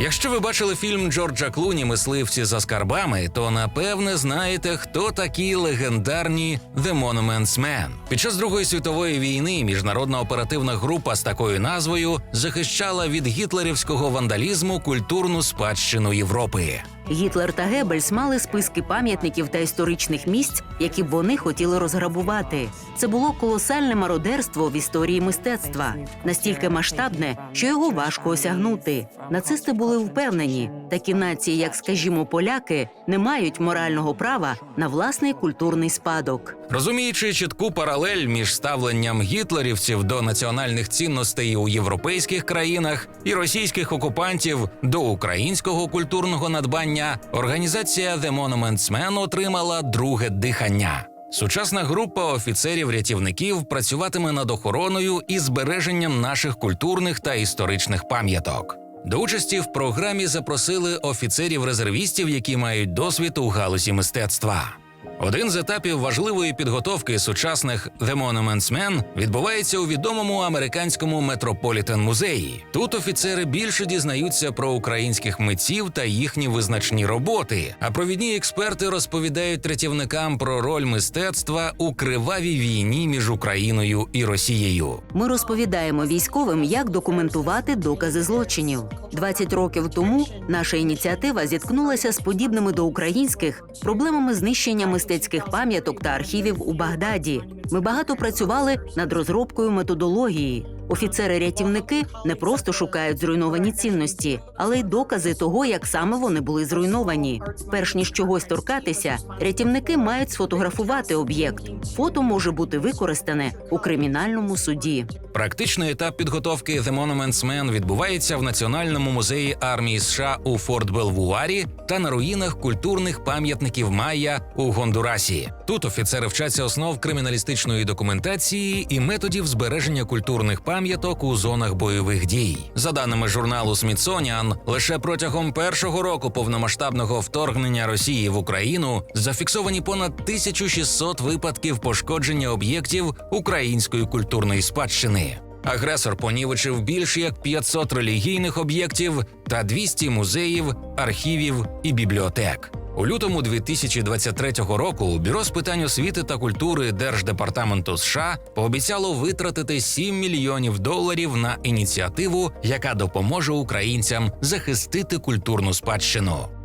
Якщо ви бачили фільм Джорджа Клуні Мисливці за скарбами, то напевне знаєте, хто такі легендарні The Monuments Men. Під час Другої світової війни міжнародна оперативна група з такою назвою захищала від гітлерівського вандалізму культурну спадщину Європи. Гітлер та Геббельс мали списки пам'ятників та історичних місць, які б вони хотіли розграбувати. Це було колосальне мародерство в історії мистецтва, настільки масштабне, що його важко осягнути. Нацисти були впевнені, такі нації, як, скажімо, поляки, не мають морального права на власний культурний спадок. Розуміючи чітку паралель між ставленням гітлерівців до національних цінностей у європейських країнах і російських окупантів до українського культурного надбання, організація The Monuments Men отримала друге дихання. Сучасна група офіцерів-рятівників працюватиме над охороною і збереженням наших культурних та історичних пам'яток. До участі в програмі запросили офіцерів-резервістів, які мають досвід у галузі мистецтва. Один з етапів важливої підготовки сучасних The Monuments Men відбувається у відомому американському Метрополітен музеї. Тут офіцери більше дізнаються про українських митців та їхні визначні роботи. А провідні експерти розповідають рятівникам про роль мистецтва у кривавій війні між Україною і Росією. Ми розповідаємо військовим, як документувати докази злочинів. 20 років тому наша ініціатива зіткнулася з подібними до українських проблемами знищення мистецьких пам'яток та архівів у Багдаді. Ми багато працювали над розробкою методології. Офіцери-рятівники не просто шукають зруйновані цінності, але й докази того, як саме вони були зруйновані. Перш ніж чогось торкатися, рятівники мають сфотографувати об'єкт. Фото може бути використане у кримінальному суді. Практичний етап підготовки The Monuments Men відбувається в Національному музеї армії США у Форт Белвуарі та на руїнах культурних пам'ятників Майя у Гондурасі. Тут офіцери вчаться основ криміналістичної документації і методів збереження культурних пам'яток у зонах бойових дій. За даними журналу Смітсоніан, лише протягом першого року повномасштабного вторгнення Росії в Україну зафіксовані понад 1600 випадків пошкодження об'єктів української культурної спадщини. Агресор понівечив більше як 500 релігійних об'єктів та 200 музеїв, архівів і бібліотек. У лютому 2023 року бюро з питань освіти та культури Держдепартаменту США пообіцяло витратити 7 мільйонів доларів на ініціативу, яка допоможе українцям захистити культурну спадщину.